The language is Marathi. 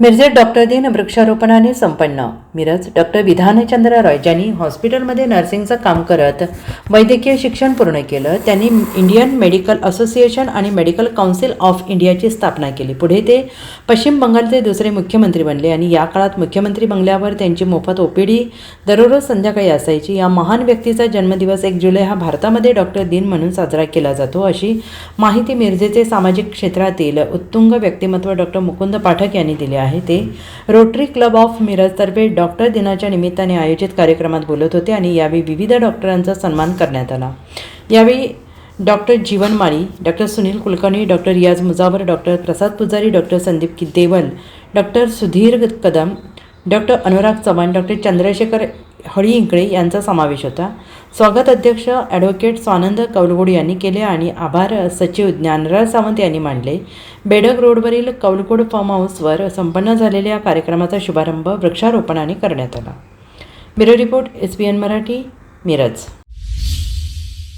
मिरजेत डॉक्टर दिन वृक्षारोपणाने संपन्न. मिरज डॉक्टर विधानचंद्र रॉय ज्यांनी हॉस्पिटलमध्ये नर्सिंगचं काम करत वैद्यकीय शिक्षण पूर्ण केलं त्यांनी इंडियन मेडिकल असोसिएशन आणि मेडिकल काउन्सिल ऑफ इंडियाची स्थापना केली. पुढे ते पश्चिम बंगालचे दुसरे मुख्यमंत्री बनले आणि या काळात मुख्यमंत्री बंगल्यावर त्यांची मोफत ओपीडी दररोज संध्याकाळी असायची. या महान व्यक्तीचा जन्मदिवस एक जुलै हा भारतामध्ये डॉक्टर दिन म्हणून साजरा केला जातो. अशी माहिती मिरजेचे सामाजिक क्षेत्रातील उत्तुंग व्यक्तिमत्व डॉक्टर मुकुंद पाठक यांनी दिले आहे. ते. रोटरी क्लब ऑफ मिरजतर्फे डॉक्टर दिनाच्या निमित्ताने आयोजित कार्यक्रमात बोलत होते आणि यावेळी विविध डॉक्टरांचा सन्मान करण्यात आला. यावेळी doctor Jeevan Mali doctor Sunil Kulkarni doctor Riyaz Mujawar doctor Prasad Pujari doctor Sandeep कि- doctor Sudhir Kadam doctor Anurag Chavan doctor Chandrashekhar Halinkale यांचा समावेश होता. स्वागत अध्यक्ष ॲडव्होकेट स्वानंद कौलगुड यांनी केले आणि आभार सचिव ज्ञानराज सावंत यांनी मांडले बेडक रोडवरील कौलगुड फार्म हाऊसवर संपन्न झालेल्या कार्यक्रमाचा शुभारंभ वृक्षारोपणाने करण्यात आला. Bureau report S P N Marathi Miraj.